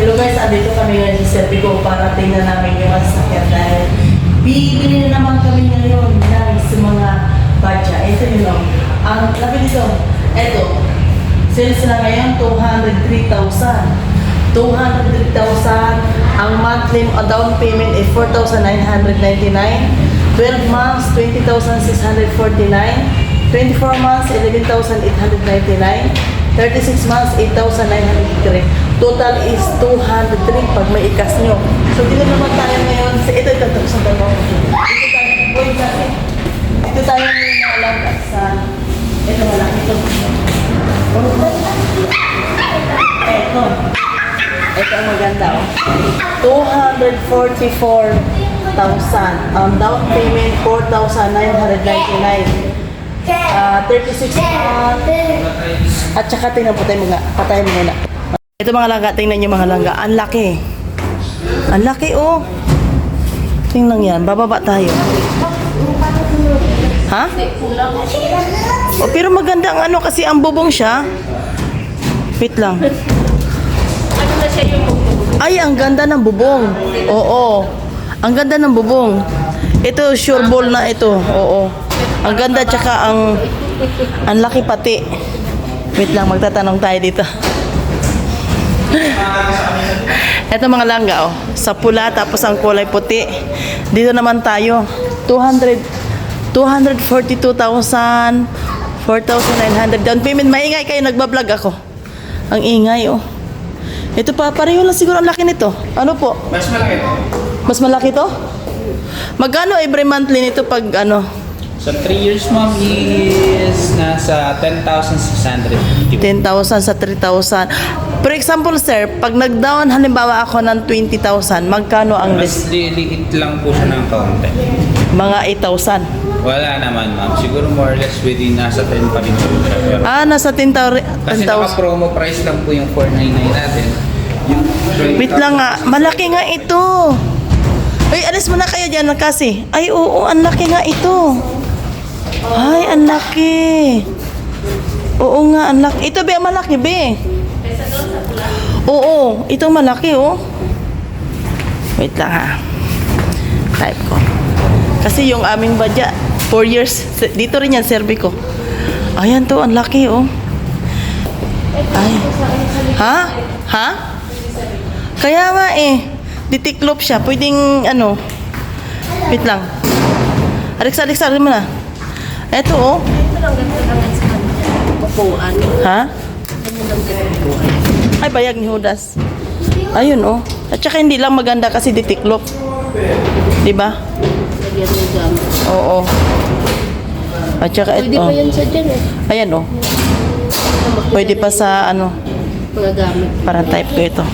Hello guys, andito kami ngayon sa Serpico para tingnan namin yung sasakyan dahil bibili na naman kami ngayon ng sa mga badya. Ito yun o. Ang laki dito. Ito. Sales na ngayon, 203,000. 203,000. Ang monthly down payment ay 4,999. 12 months, 20,649. 24 months, 11,899. 36 months, 8,903. Total is 203 pag may ikas nyo. So, dito naman tayo ngayon. Sa ito, ito, ito, sa tanong. Dito tayo, wait natin. Dito tayo ngayon na alam sa, ito, malaki ito. Ito. Ito ang maganda, oh. 244,000. Ang down payment, 4,999. Ah, 36 months. At saka tingnan po tayo mga, patayin mo muna. Ito mga langga, tingnan nyo mga langga. Ang laki. Ang laki oh. Tingnan yan, bababa tayo. Ha? Oh, pero maganda ang ano kasi ang bubong siya. Wait lang. Ano na siya yung Ay, ang ganda ng bubong. Oo. Ang ganda ng bubong. Ito, sure ball na ito. Oo. Ang ganda tsaka ang ang laki pati. Wait lang, magtatanong tayo dito. Ito mga langga, oh. Sa pula, tapos ang kulay puti. Dito naman tayo. 200, 242,000, 4,900. Down payment, maingay kayo, nagbablog ako. Ang ingay, oh. Ito pa, pareho lang siguro ang laki nito. Ano po? Mas malaki. Mas malaki to? Magkano every monthly nito pag ano? So 3 years ma'am is nasa 10,650. 10,000 sa 3,000. For example, sir, pag nag-down halimbawa ako ng 20,000, magkano ang Mas list? liliit lang po siya ng kaunti. Mga 8,000. Wala naman ma'am. Siguro more or less within nasa 10 pa rin po siya. Pero, Ah, nasa 10,000. kasi 10,000. naka-promo price lang po yung 499 natin. Yung 20,000 Wait lang nga, malaki nga ito. Ay, alis mo na kayo dyan kasi. Ay, oo, ang laki nga ito. Ay, ang laki. Oo nga, ang. Ito, be, malaki, be. Oo, ito malaki, oh. Wait lang, ha. Type ko. Kasi yung aming badya, 4 years, dito rin yan, serbi ko. Ayan to, ang laki, oh. Ay. Ha? Ha? Kaya nga eh, ditiklop siya. Pwedeng ano, wait lang. Alexa, Alexa, rin mo na. Eto oh. upuan. Ha? Ay, bayag ni Judas. Ayun oh. At saka hindi lang maganda kasi ditiklop. Di ba? Lagyan mo gamit. Oo. At saka Pwede ito. pa yan sa dyan eh. Ayan oh. Pwede pa sa ano, Mga gamit. parang type ko ito.